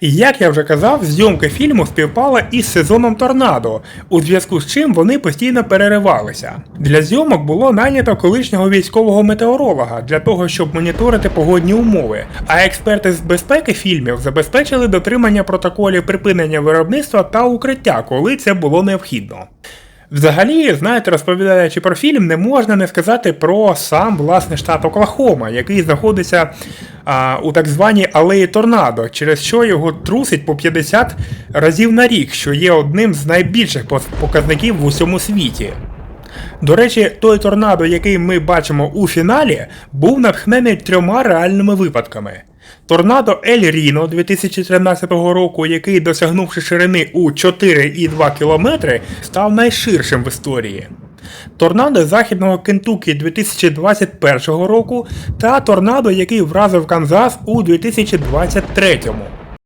Як я вже казав, зйомка фільму співпала із сезоном торнадо, у зв'язку з чим вони постійно переривалися. Для зйомок було найнято колишнього військового метеоролога для того, щоб моніторити погодні умови. А експерти з безпеки фільмів забезпечили дотримання протоколів припинення виробництва та укриття, коли це було необхідно. Взагалі, знаєте, розповідаючи про фільм, не можна не сказати про сам власне штат Оклахома, який знаходиться а, у так званій алеї торнадо, через що його трусить по 50 разів на рік, що є одним з найбільших показників в усьому світі. До речі, той торнадо, який ми бачимо у фіналі, був натхнений трьома реальними випадками. Торнадо Ель Ріно 2013 року, який, досягнувши ширини у 4,2 км, став найширшим в історії. Торнадо західного Кентукі 2021 року та торнадо, який вразив Канзас у 2023.